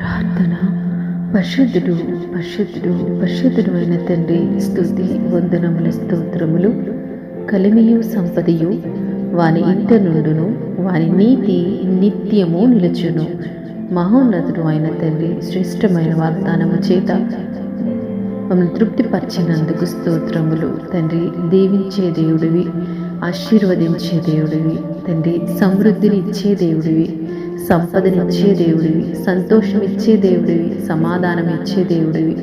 ప్రార్థన. పరిశుద్ధుడు పరిశుద్ధుడు పరిశుద్ధుడు అయిన తండ్రి స్థుతి వందనముల స్తోత్రములు కలిమియు సంపదయు. వాని ఇంట నుండును వాని నీతి నిత్యము నిలుచును. మహోన్నతుడు అయిన తండ్రి శ్రేష్టమైన వాగ్దానము చేత మమ్మల్ని తృప్తిపరిచినందుకు స్తోత్రములు. తండ్రి దీవించే దేవుడివి ఆశీర్వదించే దేవుడివి. తండ్రి సమృద్ధిని ఇచ్చే దేవుడివి. సంపదనిచ్చే దేవుడివి సంతోషం ఇచ్చే దేవుడివి సమాధానం ఇచ్చే దేవుడివి.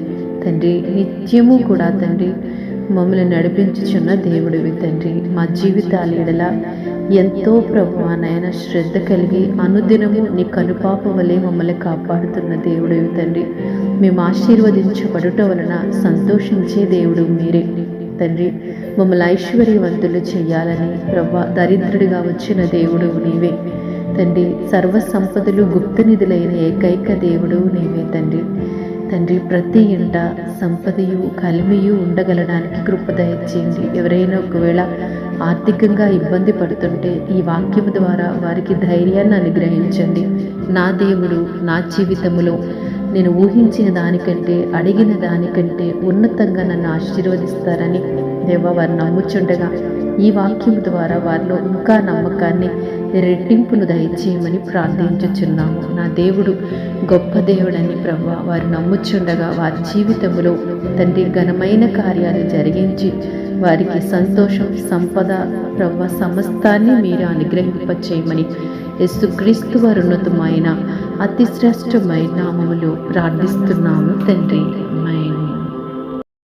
తండ్రి నిత్యము కూడా తండ్రి మమ్మల్ని నడిపించుచున్న దేవుడివి తండ్రి. మా జీవితాల ఎడల ఎంతో ప్రభు నాయన శ్రద్ధ కలిగి అనుదినము నీ కనుపాప వలె మమ్మల్ని కాపాడుతున్న దేవుడివి తండ్రి. మేము ఆశీర్వదించబడుట వలన సంతోషించే దేవుడు మీరే. తండ్రి మమ్మల్ని ఐశ్వర్యవంతులు చేయాలని ప్రభా దరిద్రుడిగా వచ్చిన దేవుడు నీవే. తండ్రి సర్వ సంపదలు గుప్త నిధులైన ఏకైక దేవుడు నీవే తండ్రి. తండ్రి ప్రతి ఇంట సంపదయు కలిమియు ఉండగలడానికి కృప దయచేయండి. ఎవరైనా ఒకవేళ ఆర్థికంగా ఇబ్బంది పడుతుంటే ఈ వాక్యం ద్వారా వారికి ధైర్యాన్ని అనుగ్రహించండి. నా దేవుడు నా జీవితములో నేను ఊహించిన దానికంటే అడిగిన దానికంటే ఉన్నతంగా నన్ను ఆశీర్వదిస్తారని దేవ వారు నమ్ముచుండగా ఈ వాక్యం ద్వారా వారిలో ఇంకా నమ్మకాన్ని రెట్టింపును దయచేయమని ప్రార్థించుచున్నాము. నా దేవుడు గొప్ప దేవుడని ప్రభు వారు నమ్ముచుండగా వారి జీవితంలో తండ్రి ఘనమైన కార్యాలు జరిగించి వారికి సంతోషం సంపద ప్రభు సమస్తాన్ని మీరు అనుగ్రహింపచేయమని యేసుక్రీస్తు వారు ఉన్నతమైన అతి శ్రేష్టమైన నామములో ప్రార్థిస్తున్నాము తండ్రి. మైన్